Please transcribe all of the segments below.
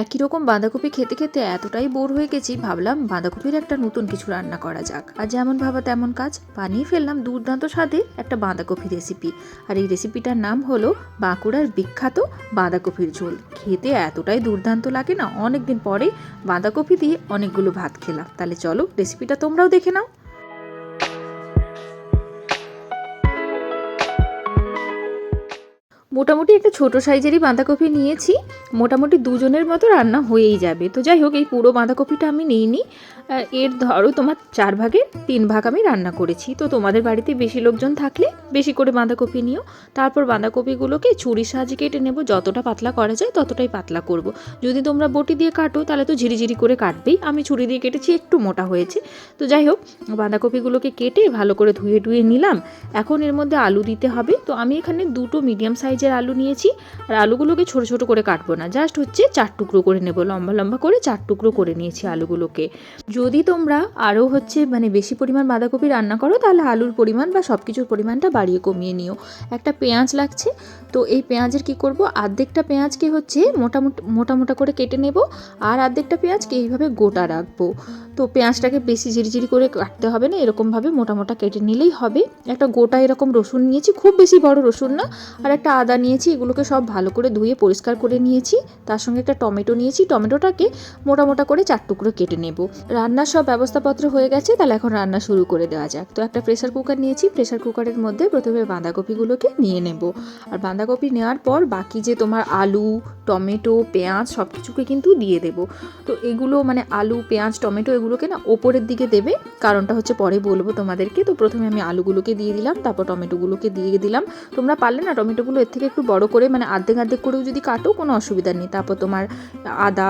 একই রকম বাঁধাকপি খেতে খেতে এতটাই বোর হয়ে গেছি, ভাবলাম বাঁধাকপির একটা নতুন কিছু রান্না করা যাক। আর যেমন ভাবা তেমন কাজ, বানিয়ে ফেললাম দুর্দান্ত স্বাদে একটা বাঁধাকপি রেসিপি আর এই রেসিপিটার নাম হলো বাঁকুড়ার বিখ্যাত বাঁধাকপির ঝোল। খেতে এতটাই দুর্দান্ত লাগে না অনেক দিন পরে বাঁধাকপি দিয়ে অনেকগুলো ভাত খেলাম। তাহলে চলো রেসিপিটা তোমরাও দেখে নাও। মোটামুটি একটা ছোট সাইজেরই বাঁধাকপি নিয়েছি। মোটামুটি দুজনের মতো রান্না হয়েই যাবে। তো যাই হোক, এই পুরো বাঁধাকপিটা আমি নিইনি। এর ধরো তোমার চার ভাগের তিন ভাগ আমি রান্না করেছি। তো তোমাদের বাড়িতে বেশি লোকজন থাকলে বেশি করে বাঁধাকপি নিও। তারপর বাঁধাকপিগুলোকে ছুরির সাহায্যে কেটে নেব। যতটা পাতলা করা যায় ততটাই পাতলা করব। যদি তোমরা বটি দিয়ে কাটো, তাহলে তো ঝিরিঝিরি করে কাটবেই। আমি ছুরি দিয়ে কেটেছি, একটু মোটা হয়েছে। তো যাই হোক, বাঁধাকপিগুলোকে কেটে ভালো করে ধুয়ে ধুয়ে নিলাম। এখন এর মধ্যে আলু দিতে হবে। তো আমি এখানে দুটো মিডিয়াম সাইজের আলু নিয়েছি, আর আলুগুলোকে ছোট ছোট করে কাটবো না। জাস্ট হচ্ছে চার টুকরো করে নেব, লম্বা লম্বা করে চার টুকরো করে নিয়েছি আলুগুলোকে। যদি তোমরা আরও হচ্ছে মানে বেশি পরিমাণ বাঁধাকপি রান্না করো, তাহলে আলুর পরিমাণ বা সব কিছুর পরিমাণটা বাড়িয়ে কমিয়ে নিও। একটা পেঁয়াজ লাগছে তো এই পেঁয়াজের কি করব? আর্ধেকটা পেঁয়াজকে হচ্ছে মোটামুটি মোটা মোটা করে কেটে নেব আর আর্ধেকটা পেঁয়াজকে এইভাবে গোটা রাখব। তো পেঁয়াজটাকে বেশি ঝিরিঝিরি করে কাটতে হবে না, এরকমভাবে মোটা মোটা কেটে নিলেই হবে। একটা গোটা এরকম রসুন নিয়েছি, খুব বেশি বড় রসুন না, আর একটা আদা নিয়েছি, এগুলোকে সব ভালো করে ধুয়ে পরিষ্কার করে নিয়েছি। তার সঙ্গে একটা টমেটো নিয়েছি, টমেটোটাকে মোটা মোটা করে চার টুকরো কেটে নেব। রান্নার সব ব্যবস্থাপত্র হয়ে গেছে, তাহলে এখন রান্না শুরু করে দেওয়া যাক। তো একটা প্রেশার কুকার নিয়েছি, প্রেসার কুকারের মধ্যে প্রথমে বাঁধাকপিগুলোকে নিয়ে নেব। আর বাঁধাকপি নেওয়ার পর বাকি যে তোমার আলু, টমেটো, পেঁয়াজ সব কিছুকে কিন্তু দিয়ে দেব। তো এগুলো মানে আলু, পেঁয়াজ, টমেটো এগুলোকে না ওপরের দিকে দেবে। কারণটা হচ্ছে পরে বলব তোমাদেরকে। তো প্রথমে আমি আলুগুলোকে দিয়ে দিলাম, তারপর টমেটোগুলোকে দিয়ে দিলাম। তোমরা পারলে না টমেটোগুলো এর থেকে একটু বড় করে মানে আর্ধেক আর্ধেক করেও যদি কাটো, কোনো অসুবিধা নেই। তারপর তোমার আদা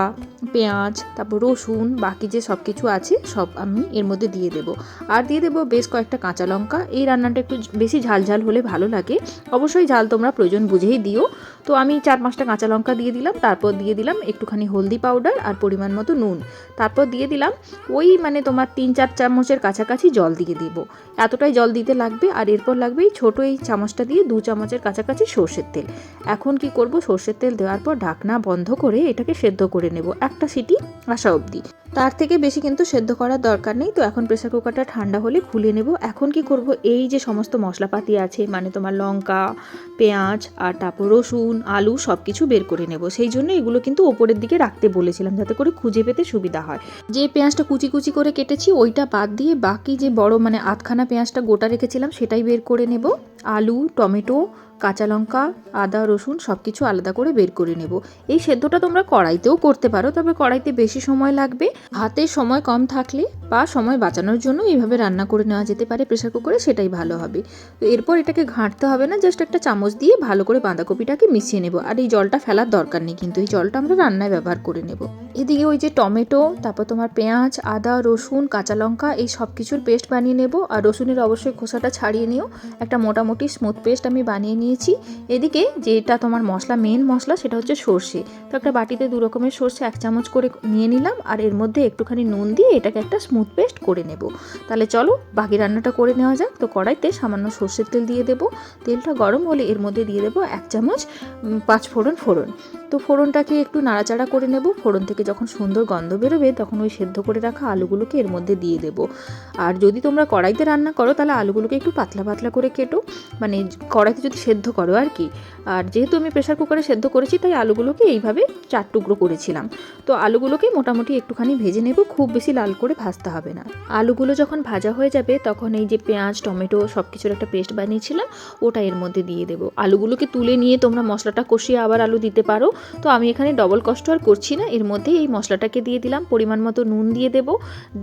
পেঁয়াজ, তারপর রসুন, বাকি যে সব কিছু আছে, সব আমি এর মধ্যে দিয়ে দেব। আর দিয়ে দেবো বেশ কয়েকটা কাঁচা লঙ্কা। এই রান্নাটা একটু বেশি ঝাল ঝাল হলে ভালো লাগে। অবশ্যই ঝাল তোমরা প্রয়োজন বুঝেই দিও। তো আমি চার পাঁচটা কাঁচা লঙ্কা দিয়ে দিলাম। তারপর দিয়ে দিলাম একটুখানি হলদি পাউডার আর পরিমাণ মতো নুন। তারপর দিয়ে দিলাম ওই মানে তোমার তিন চার চামচের কাছাকাছি জল দিয়ে দিব। এতটাই জল দিতে লাগবে আর এরপর লাগবে এই ছোটো এই চামচটা দিয়ে দু চামচের কাছাকাছি সর্ষের তেল। এখন কি করব? সর্ষের তেল দেওয়ার পর ঢাকনা বন্ধ করে এটাকে সেদ্ধ করে নেব। একটা সিটি আসা অবধি। তার থেকে বেশি কিন্তু সেদ্ধ করার দরকার নেই। তো এখন প্রেসার কুকারটা ঠান্ডা হলে খুলে নেব। এখন কি করব? এই যে সমস্ত মশলাপাতি আছে মানে তোমার লঙ্কা, পেঁয়াজ আর তারপর রসুন, আলু সব কিছু বের করে নেব। সেই জন্য এগুলো কিন্তু ওপরের দিকে রাখতে বলেছিলাম, যাতে করে খুঁজে পেতে সুবিধা হয়। যে পেঁয়াজটা কুচি কুচি করে কেটেছি, ওইটা বাদ দিয়ে বাকি যে বড় মানে আধখানা পেঁয়াজটা গোটা রেখেছিলাম, সেটাই বের করে নেব। আলু, টমেটো, কাঁচা লঙ্কা, আদা, রসুন সব কিছু আলাদা করে বের করে নেব। এই সেদ্ধটা তোমরা কড়াইতেও করতে পারো, তবে কড়াইতে বেশি সময় লাগবে। হাতে সময় কম থাকলে বা সময় বাঁচানোর জন্য এইভাবে রান্না করে নেওয়া যেতে পারে, প্রেসার কুকারে সেটাই ভালো হবে। তো এরপর এটাকে ঘাঁটতে হবে না, জাস্ট একটা চামচ দিয়ে ভালো করে বাঁধাকপিটাকে মিশিয়ে নেব। আর এই জলটা ফেলার দরকার নেই কিন্তু, এই জলটা আমরা রান্নায় ব্যবহার করে নেব। এদিকে ওই যে টমেটো, তারপর তোমার পেঁয়াজ, আদা, রসুন, কাঁচা লঙ্কা, এই সব কিছুর পেস্ট বানিয়ে নেব। আর রসুনের অবশ্যই খোসাটা ছাড়িয়ে নিও। একটা মোটামুটি স্মুথ পেস্ট আমি বানিয়ে নিয়েছি। এদিকে যেটা তোমার মশলা মেন মশলা সেটা হচ্ছে সর্ষে। তো একটা বাটিতে দু রকমের সর্ষে এক চামচ করে নিয়ে নিলাম আর এর মধ্যে একটুখানি নুন দিয়ে এটাকে একটা স্মুথ পেস্ট করে নেব। তাহলে চলো বাকি রান্নাটা করে নেওয়া যাক। তো কড়াইতে সামান্য সর্ষের তেল দিয়ে দেবো। তেলটা গরম হলে এর মধ্যে দিয়ে দেবো এক চামচ পাঁচ ফোড়ন ফোড়ন। তো ফোড়নটাকে একটু নাড়াচাড়া করে নেব। ফোড়ন থেকে যখন সুন্দর গন্ধ বেরোবে তখন ওই সেদ্ধ করে রাখা আলুগুলোকে এর মধ্যে দিয়ে দেব। আর যদি তোমরা কড়াইতে রান্না করো তাহলে আলুগুলোকে একটু পাতলা পাতলা করে কেটো। মানে কড়াইতে যদি সেদ্ধ করো আর কি। আর যেহেতু আমি প্রেসার কুকারে সেদ্ধ করেছি, তাই আলুগুলোকে এইভাবে চার টুকরো করেছিলাম। তো আলুগুলোকে মোটামুটি একটুখানি ভেজে নেব, খুব বেশি লাল করে ভাজতে হবে না। আলুগুলো যখন ভাজা হয়ে যাবে, তখন এই যে পেঁয়াজ, টমেটো সব কিছুর একটা পেস্ট বানিয়েছিলাম, ওটা এর মধ্যে দিয়ে দেবো। আলুগুলোকে তুলে নিয়ে তোমরা মশলাটা কষিয়ে আবার আলু দিতে পারো। তো আমি এখানে ডবল কষ্ট আর করছি না, এর মধ্যে এই মশলাটাকে দিয়ে দিলাম। পরিমাণ মতো নুন দিয়ে দেব,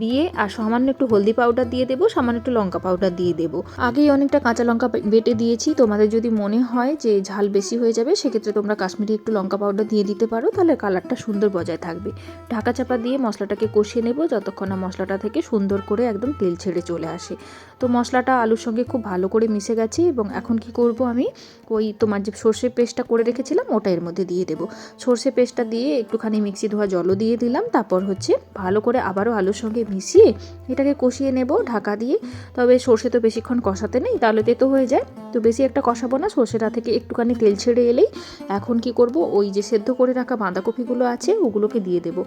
দিয়ে আর সামান্য একটু হলদি পাউডার দিয়ে দেবো, সামান্য একটু লঙ্কা পাউডার দিয়ে দেবো। আগেই অনেকটা কাঁচা লঙ্কা বেটে দিয়েছি। তোমাদের যদি মনে হয় যে ঝাল বেশি হয়ে যাবে, সেক্ষেত্রে তোমরা কাশ্মীরি একটু লঙ্কা পাউডার দিয়ে দিতে পারো, তাহলে কালারটা সুন্দর বজায় থাকবে। ঢাকা চাপা দিয়ে মশলাটাকে কষিয়ে নেব, যতক্ষণ না মশলাটা থেকে সুন্দর করে একদম তেল ছেড়ে চলে আসে। তো মশলাটা আলুর সঙ্গে খুব ভালো করে মিশে গেছে এবং এখন কি করব আমি? ওই তোমার যে সর্ষে পেস্টটা করে রেখেছিলাম, ওটা এর মধ্যে দিয়ে দেবো। সর্ষে পেস্টটা দিয়ে একটুখানি মিক্সি ধোয়া জলও দিয়ে দিলাম, তারপর হচ্ছে ভালো করে আবারও আলুর সঙ্গে মিশিয়ে এটাকে কষিয়ে নেব ঢাকা দিয়ে। তবে সর্ষে তো বেশিক্ষণ কষাতে নেই, তাহলে তেতো হয়ে যায়। তো বেশি একটা কষাবো না, সর্ষেটা থেকে একটুখানি তেল ছেড়ে এলেই এখন কি করব, ওই যে সেদ্ধ করে রাখা বাঁধাকপিগুলো আছে, ওগুলোকে দিয়ে দেবো।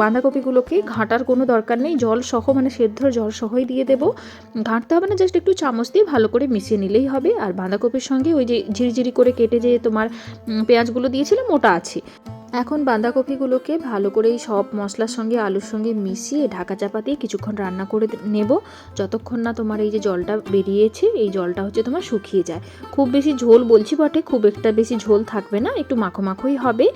বাঁধাকপিগুলোকে ঘাঁটার কোনো দরকার নেই, জল সহ মানে সেদ্ধর জল সহই দিয়ে দেবো। ঘাঁটতে হবে না, জাস্ট একটু চামচ দিয়ে ভালো করে মিশিয়ে নিলেই হবে। আর বাঁধাকপির সঙ্গে ওই যে ঝিরিঝিরি করে কেটে যে তোমার পেঁয়াজগুলো দিয়েছিলাম, ওটা আছে। এখন বাঁধাকপিগুলোকে ভালো করে এই সব মশলার সঙ্গে, আলুর সঙ্গে মিশিয়ে ঢাকা চাপা দিয়ে কিছুক্ষণ রান্না করে নেব। যতক্ষণ না তোমার এই যে জলটা বেরিয়েছে, এই জলটা হচ্ছে তোমার শুকিয়ে যায়। খুব বেশি ঝোল বলছি বটে, খুব একটা বেশি ঝোল থাকবে না, একটু মাখো মাখোই হবে।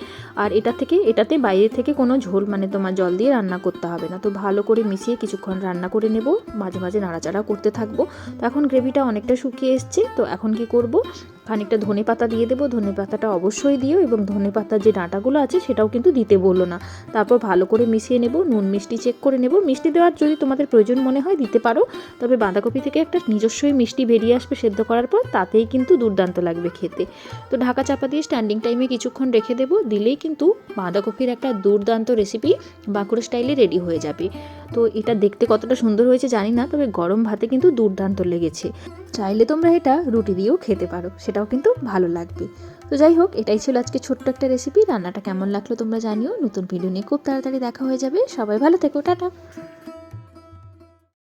আর এটা থেকে, এটাতে বাইরে থেকে কোনো ঝোল মানে তোমার জল দিয়ে রান্না করতে হবে না। তো ভালো করে মিশিয়ে কিছুক্ষণ রান্না করে নেব, মাঝে মাঝে নাড়াচাড়া করতে থাকব। তো এখন গ্রেভিটা অনেকটা শুকিয়ে এসছে, তো এখন কি করব? খানিকটা ধনে পাতা দিয়ে দেবো। ধনে পাতাটা অবশ্যই দিও এবং ধনে পাতার যে ডাঁটাগুলো আছে সেটাও কিন্তু দিতে বলল না। তারপর ভালো করে মিশিয়ে নেব, নুন মিষ্টি চেক করে নেব। মিষ্টি দেওয়ার যদি তোমাদের প্রয়োজন মনে হয় দিতে পারো। তবে বাঁধাকপি থেকে একটা নিজস্বই মিষ্টি বেরিয়ে আসবে সেদ্ধ করার পর, তাতেই কিন্তু দুর্দান্ত লাগবে খেতে। তো ঢাকা চাপা দিয়ে স্ট্যান্ডিং টাইমে কিছুক্ষণ রেখে দেবো। দিলেই কিন্তু বাঁধাকপির একটা দুর্দান্ত রেসিপি বাঁকুড়া স্টাইলে রেডি হয়ে যাবে। তো এটা দেখতে কতটা সুন্দর হয়েছে জানি না, তবে গরম ভাতে কিন্তু দুর্দান্ত লেগেছে। চাইলে তোমরা এটা রুটি দিয়েও খেতে পারো। সেটাও কিন্তু ভালো লাগবে। তো যাই হোক এটাই ছিল আজকে ছোট্ট একটা রেসিপি রান্নাটা কেমন লাগল তোমরা জানিও। নতুন ভিডিও নিয়ে খুব তাড়াতাড়ি দেখা হয়ে যাবে। সবাই ভালো থেকো, টাটা।